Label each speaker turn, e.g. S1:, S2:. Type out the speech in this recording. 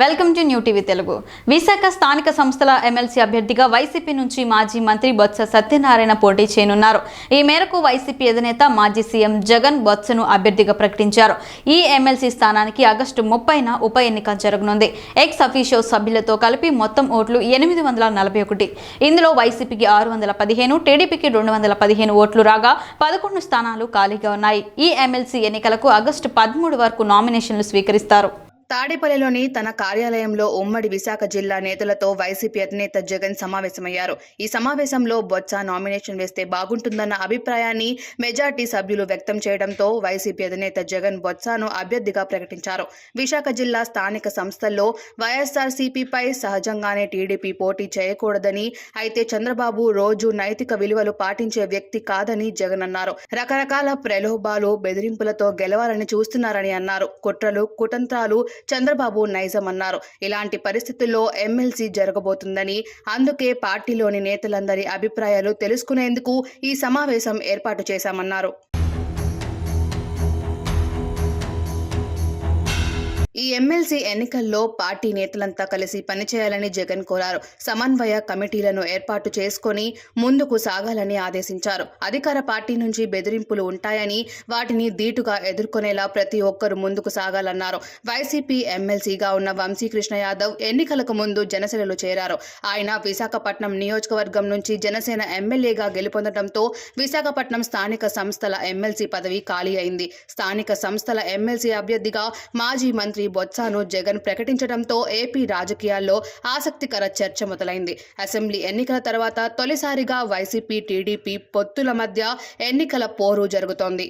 S1: Welcome to new TV Telugu. Visakha స్థానిక సంస్థల MLC అభ్యర్థిగా వైసీపీ నుంచి మాజీ మంత్రి బొత్స సత్యనారాయణ పోటీ చేయనున్నారు. ఈ మేరకు వైసీపీ అధినేత మాజీ సీఎం జగన్ బొత్సను అభ్యర్థిగా ప్రకటించారు. ఈ ఎమ్మెల్సీ స్థానానికి ఆగస్టు ముప్పైన ఉప ఎన్నిక జరగనుంది. ఎక్స్ అఫీషియో సభ్యులతో కలిపి మొత్తం ఓట్లు ఎనిమిది వందల నలభై ఒకటి. ఇందులో వైసీపీకి ఆరు వందల పదిహేను టీడీపీకి రెండు వందల పదిహేను ఓట్లు రాగా పదకొండు స్థానాలు ఖాళీగా ఉన్నాయి. ఈ ఎమ్మెల్సీ ఎన్నికలకు ఆగస్టు పదమూడు వరకు నామినేషన్లు స్వీకరిస్తారు.
S2: తాడేపల్లిలోని తన కార్యాలయంలో ఉమ్మడి విశాఖ జిల్లా నేతలతో వైసీపీ అధినేత జగన్ సమావేశమయ్యారు. ఈ సమావేశంలో బొత్స నామినేషన్ వేస్తే బాగుంటుందన్న అభిప్రాయాన్ని మెజార్టీ సభ్యులు వ్యక్తం చేయడంతో వైసీపీ అధినేత జగన్ బొత్సను అభ్యర్థిగా ప్రకటించారు. విశాఖ జిల్లా స్థానిక సంస్థల్లో వైఎస్ఆర్సీపీపై సహజంగానే టీడీపీ పోటీ చేయకూడదని అయితే చంద్రబాబు రోజు నైతిక విలువలు పాటించే వ్యక్తి కాదని జగన్ అన్నారు. రకరకాల ప్రలోభాలు బెదిరింపులతో గెలవాలని చూస్తున్నారని అన్నారు. కుట్రలు కుతంత్రాలు చంద్రబాబు నైజం అన్నారు ఇలాంటి పరిస్థితుల్లో ఎమ్మెల్సీ జరగబోతుందని అందుకే పార్టీలోని నేతలందరి అభిప్రాయాలు తెలుసుకునేందుకు ఈ సమావేశం ఏర్పాటు చేశామన్నారు. ఎమ్మెల్సీ ఎన్నికల్లో పార్టీ నేతలంతా కలిసి పనిచేయాలని జగన్ కోరారు. సమన్వయ కమిటీలను ఏర్పాటు చేసుకొని ముందుకు సాగాలని ఆదేశించారు. అధికార పార్టీ నుంచి బెదిరింపులు ఉంటాయని వాటిని ధీటుగా ఎదుర్కొనేలా ప్రతి ఒక్కరూ ముందుకు సాగాలన్నారు. వైసీపీ ఎమ్మెల్సీగా ఉన్న వంశీకృష్ణ యాదవ్ ఎన్నికలకు ముందు జనసేనలో చేరారు. ఆయన విశాఖపట్నం నియోజకవర్గం నుంచి జనసేన ఎమ్మెల్యేగా గెలుపొందడంతో విశాఖపట్నం స్థానిక సంస్థల ఎమ్మెల్సీ పదవి ఖాళీ అయింది. స్థానిక సంస్థల ఎమ్మెల్సీ అభ్యర్థిగా మాజీ మంత్రి వచ్చాను జగన్ ప్రకటించడంతో ఏపీ రాజకీయాల్లో ఆసక్తికర చర్చ మొదలైంది. అసెంబ్లీ ఎన్నికల తర్వాత తొలిసారిగా వైసీపీ టీడీపీ పొత్తుల మధ్య ఎన్నికల పోరు జరుగుతోంది.